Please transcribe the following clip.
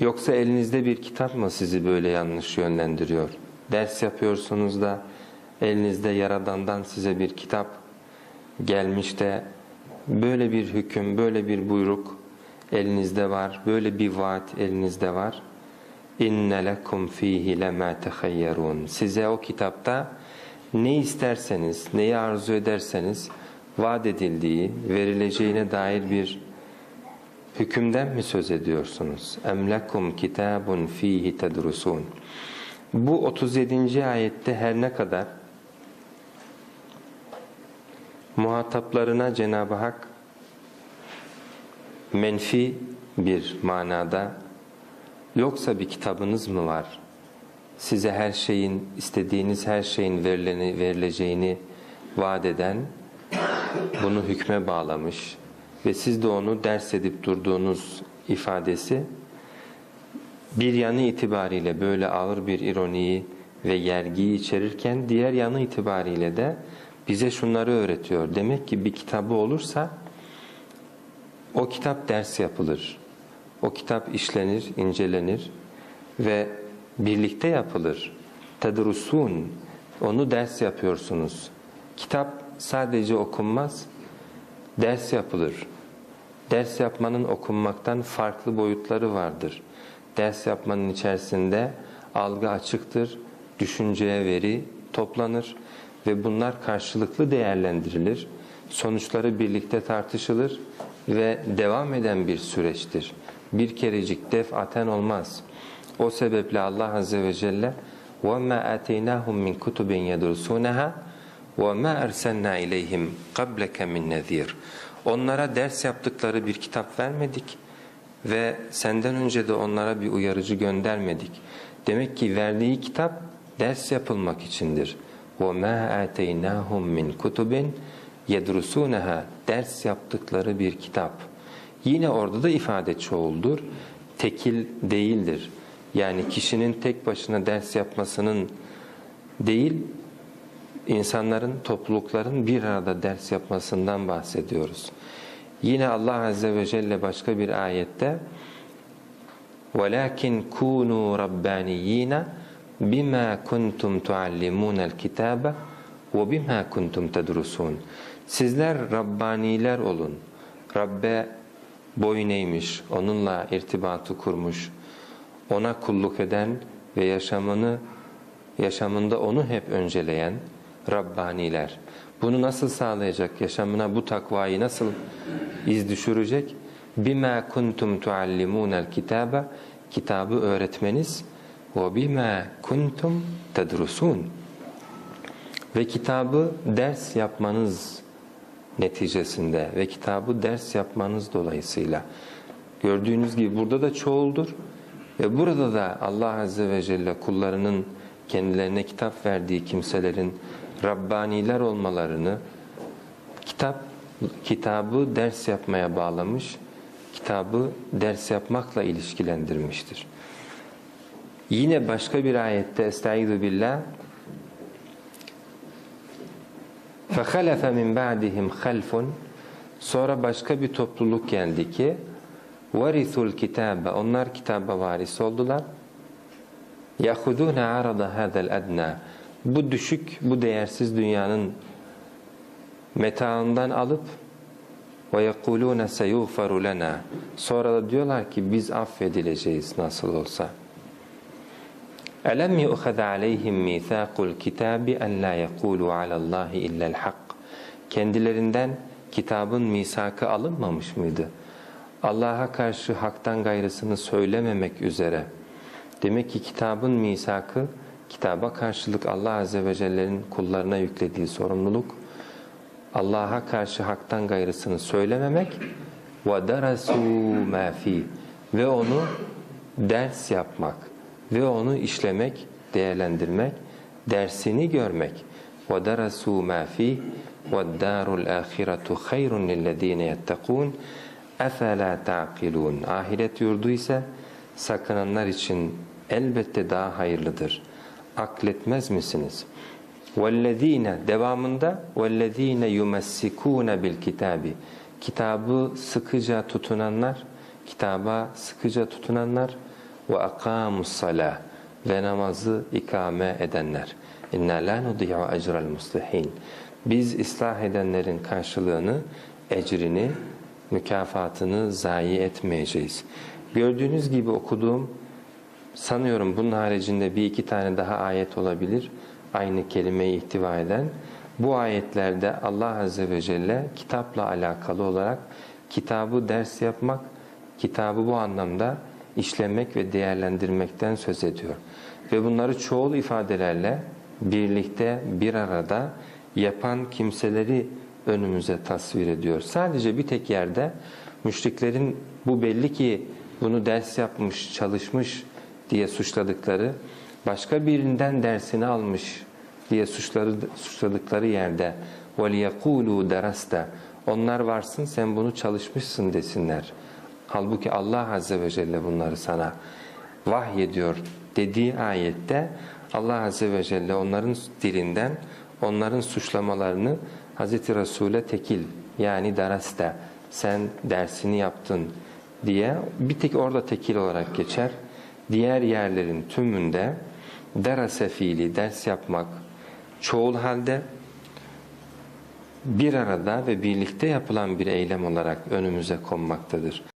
Yoksa elinizde bir kitap mı sizi böyle yanlış yönlendiriyor? Ders yapıyorsunuz da elinizde Yaradan'dan size bir kitap gelmiş de böyle bir hüküm, böyle bir buyruk elinizde var, böyle bir vaat elinizde var. İnne lekum fihi lema tehayyerun. Size o kitapta ne isterseniz, neyi arzu ederseniz vaat edildiği, verileceğine dair bir hükümden mi söz ediyorsunuz? Em lekum kitabun fihi tedrusun. Bu 37. ayette her ne kadar muhataplarına Cenab-ı Hak menfi bir manada yoksa bir kitabınız mı var? Size her şeyin, istediğiniz her şeyin verileni, verileceğini vaat eden, bunu hükme bağlamış ve siz de onu ders edip durduğunuz ifadesi bir yanı itibariyle böyle ağır bir ironiyi ve yergiyi içerirken diğer yanı itibariyle de bize şunları öğretiyor. Demek ki bir kitabı olursa o kitap ders yapılır. O kitap işlenir, incelenir ve birlikte yapılır. Tedrusun, onu ders yapıyorsunuz. Kitap sadece okunmaz, ders yapılır. Ders yapmanın okunmaktan farklı boyutları vardır. Ders yapmanın içerisinde algı açıktır, düşünceye veri toplanır ve bunlar karşılıklı değerlendirilir. Sonuçları birlikte tartışılır ve devam eden bir süreçtir. Bir kerecik defaten olmaz. O sebeple Allah Azze ve Celle وَمَا آتَيْنَاهُمْ مِنْ كُتُبٍ يَدْرُسُونَهَا وَمَا أَرْسَلْنَا إِلَيْهِمْ قَبْلَكَ مِنْ نَذِيرٍ Onlara ders yaptıkları bir kitap vermedik ve senden önce de onlara bir uyarıcı göndermedik. Demek ki verdiği kitap ders yapılmak içindir. وَمَا آتَيْنَاهُمْ مِنْ كُتُبٍ يَدْرُسُونَهَا Ders yaptıkları bir kitap. Yine orada da ifade çoğuldur. Tekil değildir. Yani kişinin tek başına ders yapmasının değil, insanların, toplulukların bir arada ders yapmasından bahsediyoruz. Yine Allah Azze ve Celle başka bir ayette وَلَكِنْ كُونُوا رَبَّانِيِّينَ بِمَا كُنْتُمْ تُعَلِّمُونَ الْكِتَابَ وَبِمَا كُنْتُمْ تَدْرُسُونَ Sizler Rabbaniler olun. Rabbe boyun eğmiş, onunla irtibatı kurmuş, ona kulluk eden ve yaşamını yaşamında onu hep önceleyen Rabbaniler. Bunu nasıl sağlayacak? Yaşamına bu takvayı nasıl iz düşürecek? Bima kuntum tuallimunel kitaba kitabı öğretmeniz ve bima kuntum tedrusun ve kitabı ders yapmanız neticesinde ve kitabı ders yapmanız dolayısıyla gördüğünüz gibi burada da çoğuldur ve burada da Allah Azze ve Celle kullarının kendilerine kitap verdiği kimselerin Rabbaniler olmalarını kitap kitabı ders yapmaya bağlamış, kitabı ders yapmakla ilişkilendirmiştir. Yine başka bir ayette Estaizu billah فَخَلَفَ مِنْ بَعْدِهِمْ خَلْفٌ Sonra başka bir topluluk geldi ki وَرِثُوا الْكِتَابَ Onlar kitaba varis oldular. يَخُذُونَ عَرَضَ هَذَا الْأَدْنَى Bu düşük, bu değersiz dünyanın metaından alıp وَيَقُولُونَ سَيُغْفَرُ لَنَا Sonra da diyorlar ki biz affedileceğiz nasıl olsa. أَلَمْ يُؤْخَذَ عَلَيْهِمْ مِيثَاقُ الْكِتَابِ أَنْ لَا يَقُولُوا عَلَى اللّٰهِ إِلَّا الْحَقِّ Kendilerinden kitabın misakı alınmamış mıydı? Allah'a karşı haktan gayrısını söylememek üzere. Demek ki kitabın misakı, kitaba karşılık Allah Azze ve Celle'nin kullarına yüklediği sorumluluk, Allah'a karşı haktan gayrısını söylememek وَدَرَسُوا مَا ف۪ي ve onu ders yapmak ve onu işlemek, değerlendirmek, dersini görmek. وَدَرَسُوا مَا ف۪ي وَالدَّارُ الْآخِرَةُ خَيْرٌ لِلَّذ۪ينَ يَتَّقُونَ اَفَلَا تَعْقِلُونَ Ahiret yurdu ise sakınanlar için elbette daha hayırlıdır. Akletmez misiniz? وَالَّذ۪ينَ Devamında وَالَّذ۪ينَ يُمَسِّكُونَ بِالْكِتَابِ Kitabı sıkıca tutunanlar, kitaba sıkıca tutunanlar ve akamus salah ve namazı ikame edenler. İnna la nudiyu ecrel muslihin. Biz ıslah edenlerin karşılığını, ecrini, mükafatını zayi etmeyeceğiz. Gördüğünüz gibi okuduğum sanıyorum bunun haricinde bir iki tane daha ayet olabilir. Aynı kelimeyi ihtiva eden. Bu ayetlerde Allah Azze ve Celle kitapla alakalı olarak kitabı ders yapmak, kitabı bu anlamda işlemek ve değerlendirmekten söz ediyor. Ve bunları çoğul ifadelerle birlikte bir arada yapan kimseleri önümüze tasvir ediyor. Sadece bir tek yerde müşriklerin bu belli ki bunu ders yapmış, çalışmış diye suçladıkları, başka birinden dersini almış diye suçları, suçladıkları yerde وَلِيَقُولُوا derasta Onlar varsın sen bunu çalışmışsın desinler. Halbuki Allah Azze ve Celle bunları sana vahyediyor dediği ayette Allah Azze ve Celle onların dilinden onların suçlamalarını Hazreti Resul'e tekil yani derasta sen dersini yaptın diye bir tek orada tekil olarak geçer. Diğer yerlerin tümünde derase fiili ders yapmak çoğul halde bir arada ve birlikte yapılan bir eylem olarak önümüze konmaktadır.